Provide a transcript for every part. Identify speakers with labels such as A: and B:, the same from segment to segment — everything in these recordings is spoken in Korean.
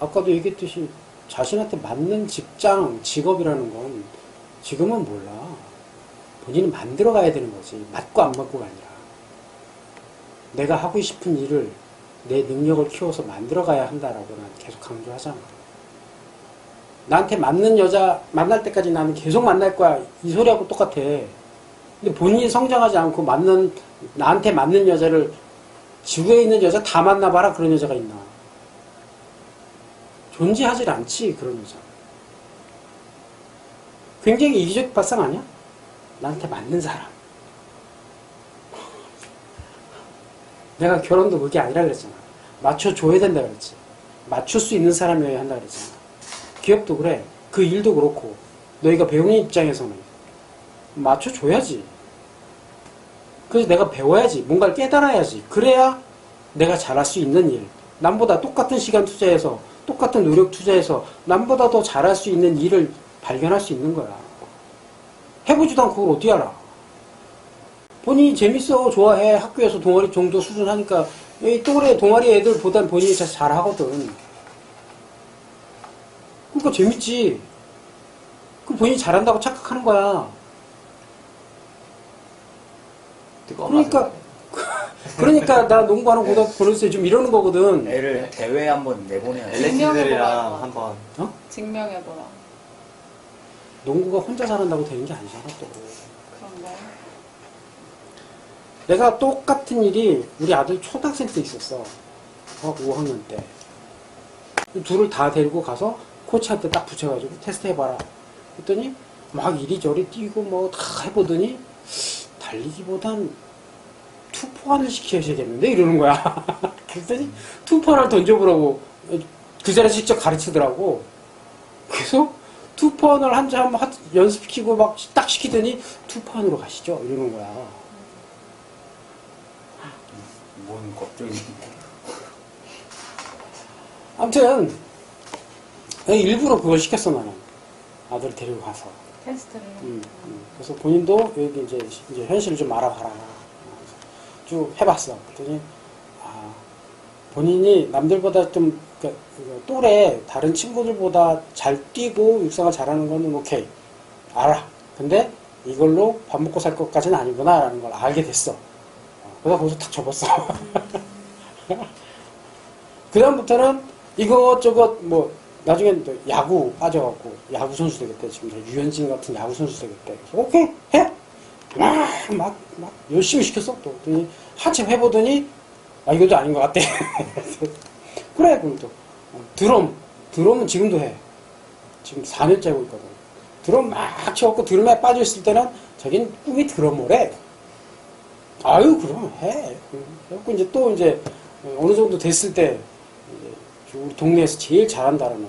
A: 아까도 얘기했듯이 자신한테 맞는 직장, 직업이라는 건 지금은 몰라. 본인이 만들어 가야 되는 거지. 맞고 안 맞고가 아니라. 내가 하고 싶은 일을 내 능력을 키워서 만들어 가야 한다라고 난 계속 강조하잖아. 나한테 맞는 여자 만날 때까지 나는 계속 만날 거야. 이 소리하고 똑같아. 근데 본인이 성장하지 않고 맞는, 나한테 맞는 여자를 지구에 있는 여자 다 만나봐라. 그런 여자가 있나. 존재하질 않지, 그런 여자. 굉장히 이기적 발상 아니야? 나한테 맞는 사람. 내가 결혼도 그게 아니라 그랬잖아. 맞춰줘야 된다 그랬지. 맞출 수 있는 사람이어야 한다 그랬잖아. 기업도 그래. 그 일도 그렇고. 너희가 배우는 입장에서는 맞춰줘야지. 그래서 내가 배워야지. 뭔가를 깨달아야지. 그래야 내가 잘할 수 있는 일. 남보다 똑같은 시간 투자해서, 똑같은 노력 투자해서, 남보다 더 잘할 수 있는 일을 발견할 수 있는 거야. 해보지도 않고 그걸 어떻게 알아? 본인이 재밌어, 좋아해, 학교에서 동아리 정도 수준 하니까, 이 또래 동아리 애들보단 본인이 잘, 잘하거든. 그러니까 재밌지. 그 본인이 잘한다고 착각하는 거야. 그러니까, 그러니까 나 농구하는 고등학교 보냈을 때좀 이러는 거거든.
B: 애를 대회 한번 내보내야 돼.
C: 엘레키들이랑 한번
D: 증명해보라.
A: 농구가 혼자 잘한다고 되는 게 아니잖아, 또.
D: 그런가요?
A: 내가 똑같은 일이 우리 아들 초등학생 때 있었어. 어, 5학년 때. 둘을 다 데리고 가서 코치한테 딱 붙여가지고 테스트 해봐라. 그랬더니 막 이리저리 뛰고 뭐 다 해보더니 달리기보단 투포환을 시켜야겠는데 이러는 거야. 그랬더니 투포환을 던져보라고 그 자리에서 직접 가르치더라고. 그래서 투포환을 한자 한번 하- 연습시키고 막 딱 시키더니 투포환으로 가시죠 이러는 거야.
B: 뭔 걱정이.
A: 아무튼 일부러 그걸 시켰어 나는 아들 데리고 가서
D: 테스트를.
A: 음, 음. 그래서 본인도 여기 이제, 이제 현실을 좀 알아봐라 쭉 해봤어. 그랬더니 아 본인이 남들보다 좀 그, 그 또래 다른 친구들보다 잘 뛰고 육상을 잘하는 거는 오케이. 알아. 근데 이걸로 밥 먹고 살 것까지는 아니구나 라는 걸 알게 됐어. 어, 그래서 거기서 탁 접었어. 그 다음부터는 이것저것 뭐 나중에 또 야구 빠져갖고 야구 선수 되겠대 지금 저 유현진 같은 야구 선수 되겠대 오케이 해 막 막 막 열심히 시켰어 또. 한참 해보더니 아 이것도 아닌 것 같대 그래 그럼 또. 어, 드럼 드럼은 지금도 해. 지금 4년째 하고 있거든. 드럼 막 쳐갖고 드럼에 빠져있을 때는 자기는 꿈이 드러머래 아유 그럼 해. 그래갖고 이제 또 이제 어느 정도 됐을 때 우리 동네에서 제일 잘한다라는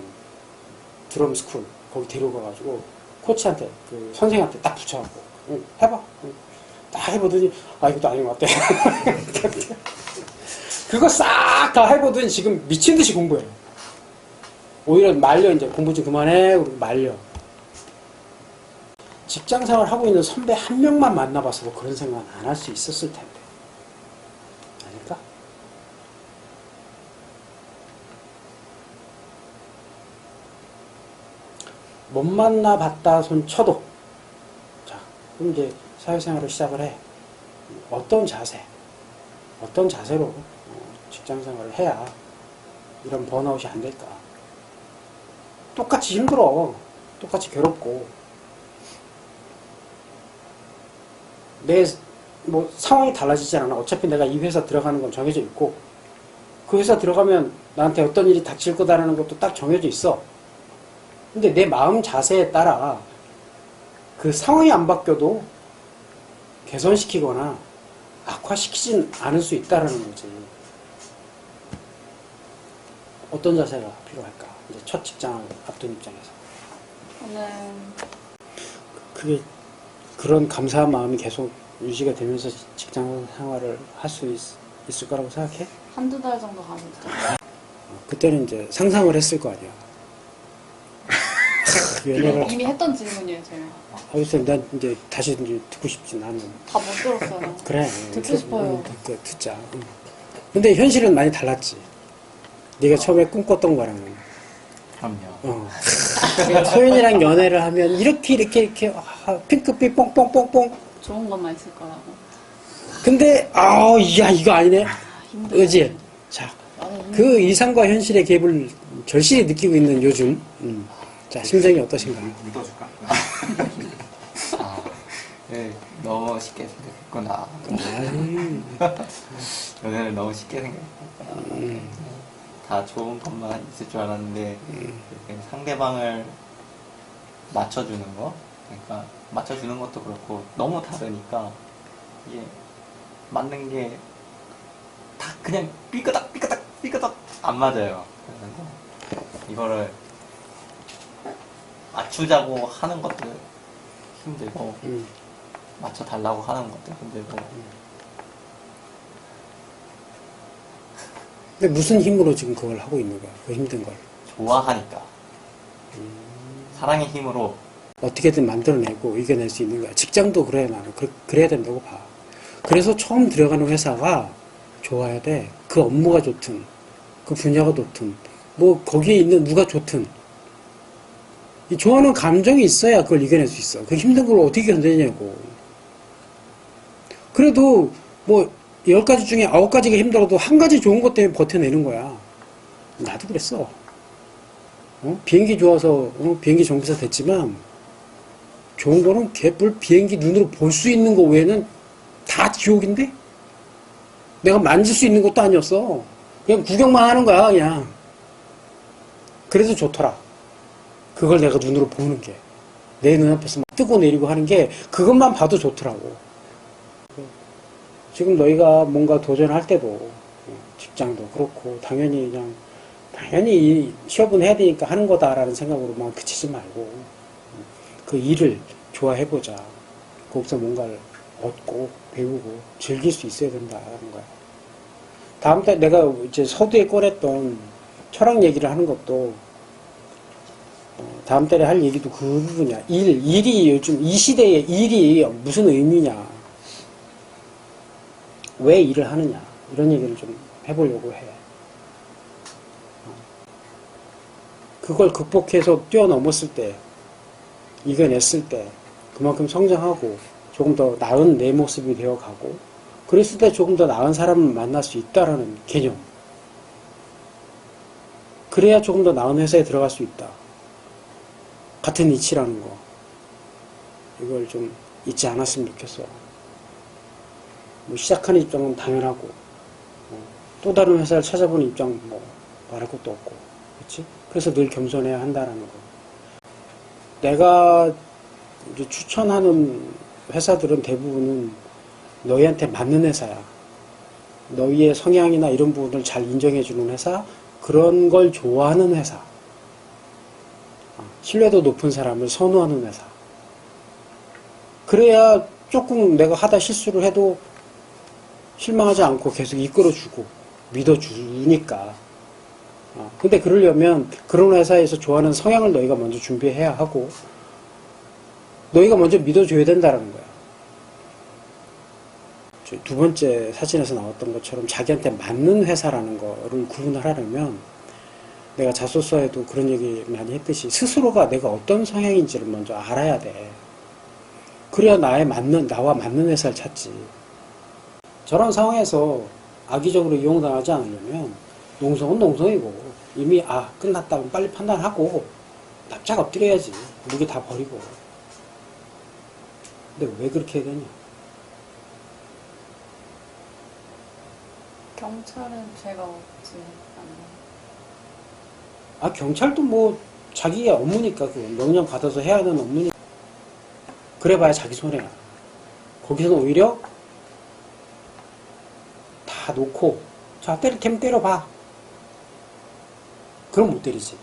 A: 드럼 스쿨 거기 데려가가지고 코치한테 그 선생한테 딱 붙여갖고 응, 해봐. 응. 딱 해보더니 아 이것도 아닌 것 같아. 그거 싹 다 해보더니 지금 미친 듯이 공부해. 오히려 말려 이제. 공부 좀 그만해. 말려. 직장 생활 하고 있는 선배 한 명만 만나봤어도 그런 생각 안 할 수 있었을 텐데. 아닐까? 못 만나봤다 손 쳐도 자 그럼 이제 사회생활을 시작을 해. 어떤 자세 어떤 자세로 어, 직장생활을 해야 이런 번아웃이 안 될까? 똑같이 힘들어. 똑같이 괴롭고. 내 뭐 상황이 달라지지 않아. 어차피 내가 이 회사 들어가는 건 정해져 있고. 그 회사 들어가면 나한테 어떤 일이 닥칠 거다라는 것도 딱 정해져 있어. 근데 내 마음 자세에 따라 그 상황이 안 바뀌어도 개선시키거나 악화시키진 않을 수 있다라는 거지. 어떤 자세가 필요할까? 이제 첫 직장을 앞둔 입장에서.
D: 저는
A: 그게 그런 감사한 마음이 계속 유지가 되면서 직장 생활을 할 수 있을 거라고 생각해?
D: 한두 달 정도 가면 되죠.
A: 어, 그때는 이제 상상을 했을 거 아니야. 하, 연애를
D: 이미 했던 질문이에요, 제가.
A: 하여튼 난 이제 다시 이제 듣고 싶지 나는.
D: 다 못 들었어요.
A: 그래.
D: 듣고
A: 그,
D: 싶어요.
A: 음, 듣, 듣자. 음. 근데 현실은 많이 달랐지. 네가 처음에 꿈꿨던 거랑은.
B: 그럼요.
A: 어. 소연이랑 연애를 하면 이렇게 이렇게 이렇게 아, 핑크빛 뽕뽕뽕뽕.
D: 좋은 것만 있을 거라고.
A: 근데 아우 야 이거 아니네.
D: 아, 힘들어.
A: 그지? 자. 그 이상과 현실의 갭을 절실히 느끼고 있는 요즘. 음. 자, 심정이 어떠신가요?
C: 묻어줄까?
B: 아, 네, 너무 쉽게 생각했구나.
A: 아이,
B: 연애를 너무 쉽게 생각했구나.
A: 음.
B: 다 좋은 것만 있을 줄 알았는데 이렇게 상대방을 맞춰주는 거, 그러니까 맞춰주는 것도 그렇고 너무 다르니까 이게 맞는 게 다 그냥 삐끄덕 삐끄덕 삐끄덕 안 맞아요. 이거를 맞추자고 하는 것도 힘들고
A: 음.
B: 맞춰달라고 하는 것도 힘들고
A: 근데 무슨 힘으로 지금 그걸 하고 있는 거야? 그 힘든 걸.
B: 좋아하니까 사랑의 힘으로
A: 어떻게든 만들어내고 이겨낼 수 있는 거야. 직장도 그래, 나는. 그, 그래야 된다고 봐. 그래서 처음 들어가는 회사가 좋아야 돼. 그 업무가 좋든, 그 분야가 좋든, 뭐, 거기에 있는 누가 좋든. 이 좋아하는 감정이 있어야 그걸 이겨낼 수 있어. 그 힘든 걸 어떻게 견디냐고. 그래도, 뭐, 열 가지 중에 아홉 가지가 힘들어도 한 가지 좋은 것 때문에 버텨내는 거야. 나도 그랬어. 어? 비행기 좋아서 어? 비행기 정비사 됐지만 좋은 거는 개뿔 비행기 눈으로 볼 수 있는 거 외에는 다 지옥인데? 내가 만질 수 있는 것도 아니었어. 그냥 구경만 하는 거야, 그냥. 그래도 좋더라. 그걸 내가 눈으로 보는 게. 내 눈앞에서 막 뜨고 내리고 하는 게 그것만 봐도 좋더라고. 지금 너희가 뭔가 도전할 때도 어, 직장도 그렇고 당연히 그냥 당연히 이 취업은 해야 되니까 하는 거다라는 생각으로만 그치지 말고 그 일을 좋아해보자. 거기서 뭔가를 얻고 배우고 즐길 수 있어야 된다라는 거야. 다음 달 내가 이제 서두에 꺼냈던 철학 얘기를 하는 것도 어, 다음 달에 할 얘기도 그 부분이야. 일, 일이 요즘 이 시대에 일이 무슨 의미냐. 왜 일을 하느냐. 이런 얘기를 좀 해보려고 해. 그걸 극복해서 뛰어넘었을 때, 이겨냈을 때, 그만큼 성장하고, 조금 더 나은 내 모습이 되어가고, 그랬을 때 조금 더 나은 사람을 만날 수 있다라는 개념. 그래야 조금 더 나은 회사에 들어갈 수 있다. 같은 이치라는 거. 이걸 좀 잊지 않았으면 좋겠어. 뭐 시작하는 입장은 당연하고, 어, 또 다른 회사를 찾아보는 입장 뭐 말할 것도 없고, 그렇지? 그래서 늘 겸손해야 한다라는 거. 내가 추천하는 회사들은 대부분은 너희한테 맞는 회사야. 너희의 성향이나 이런 부분을 잘 인정해 주는 회사, 그런 걸 좋아하는 회사. 어, 신뢰도 높은 사람을 선호하는 회사. 그래야 조금 내가 하다 실수를 해도 실망하지 않고 계속 이끌어주고 믿어주니까. 어, 근데 그러려면 그런 회사에서 좋아하는 성향을 너희가 먼저 준비해야 하고 너희가 먼저 믿어줘야 된다는 거야. 저두 번째 사진에서 나왔던 것처럼 자기한테 맞는 회사라는 거를 구분을 하려면 내가 자소서에도 그런 얘기 많이 했듯이 스스로가 내가 어떤 성향인지를 먼저 알아야 돼. 그래야 나에 맞는, 나와 맞는 회사를 찾지. 저런 상황에서 악의적으로 이용당하지 않으려면 농성은 농성이고 이미 아 끝났다면 빨리 판단하고 납작 엎드려야지 무게 다 버리고 근데 왜 그렇게 해야 되냐
D: 경찰은 죄가 없지 않나.
A: 아 경찰도 뭐 자기의 업무니까 그 명령 받아서 해야 하는 업무니까. 그래봐야 자기 손해야. 거기서는 오히려 다 놓고 자 때릴 테면 때려봐. 그럼 못 때리지.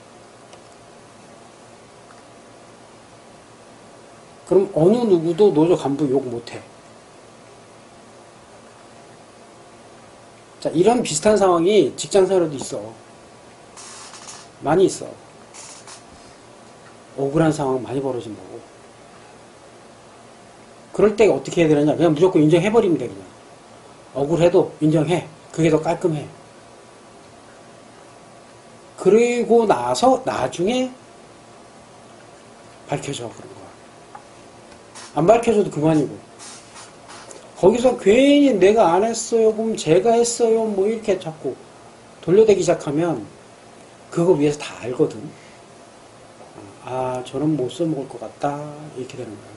A: 그럼 어느 누구도 노조 간부 욕 못해. 자 이런 비슷한 상황이 직장생활에도 있어 많이 있어. 억울한 상황 많이 벌어진 거고. 그럴 때 어떻게 해야 되느냐? 그냥 무조건 인정해버리면 돼, 그냥. 억울해도 인정해. 그게 더 깔끔해. 그 그리고 나서 나중에 밝혀져 그런 거야. 안 밝혀져도 그만이고. 거기서 괜히 내가 안 했어요, 그럼 제가 했어요, 뭐 이렇게 자꾸 돌려대기 시작하면 그거 위해서 다 알거든. 아, 저는 못 써먹을 것 같다. 이렇게 되는 거야.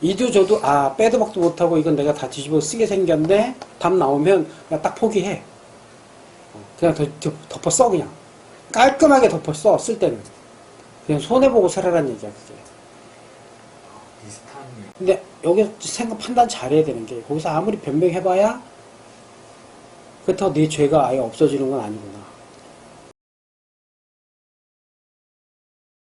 A: 이도 저도, 아, 빼도 박도 못하고 이건 내가 다 뒤집어 쓰게 생겼네? 답 나오면 그냥 딱 포기해. 어, 그냥 덮, 덮- 덮어 써, 그냥. 깔끔하게 덮어 써, 쓸 때는. 그냥 손해보고 살아라는 얘기야, 그게. 근데 여기서 생각 판단 잘해야 되는 게, 거기서 아무리 변명해봐야, 그렇다고 네 죄가 아예 없어지는 건 아니구나.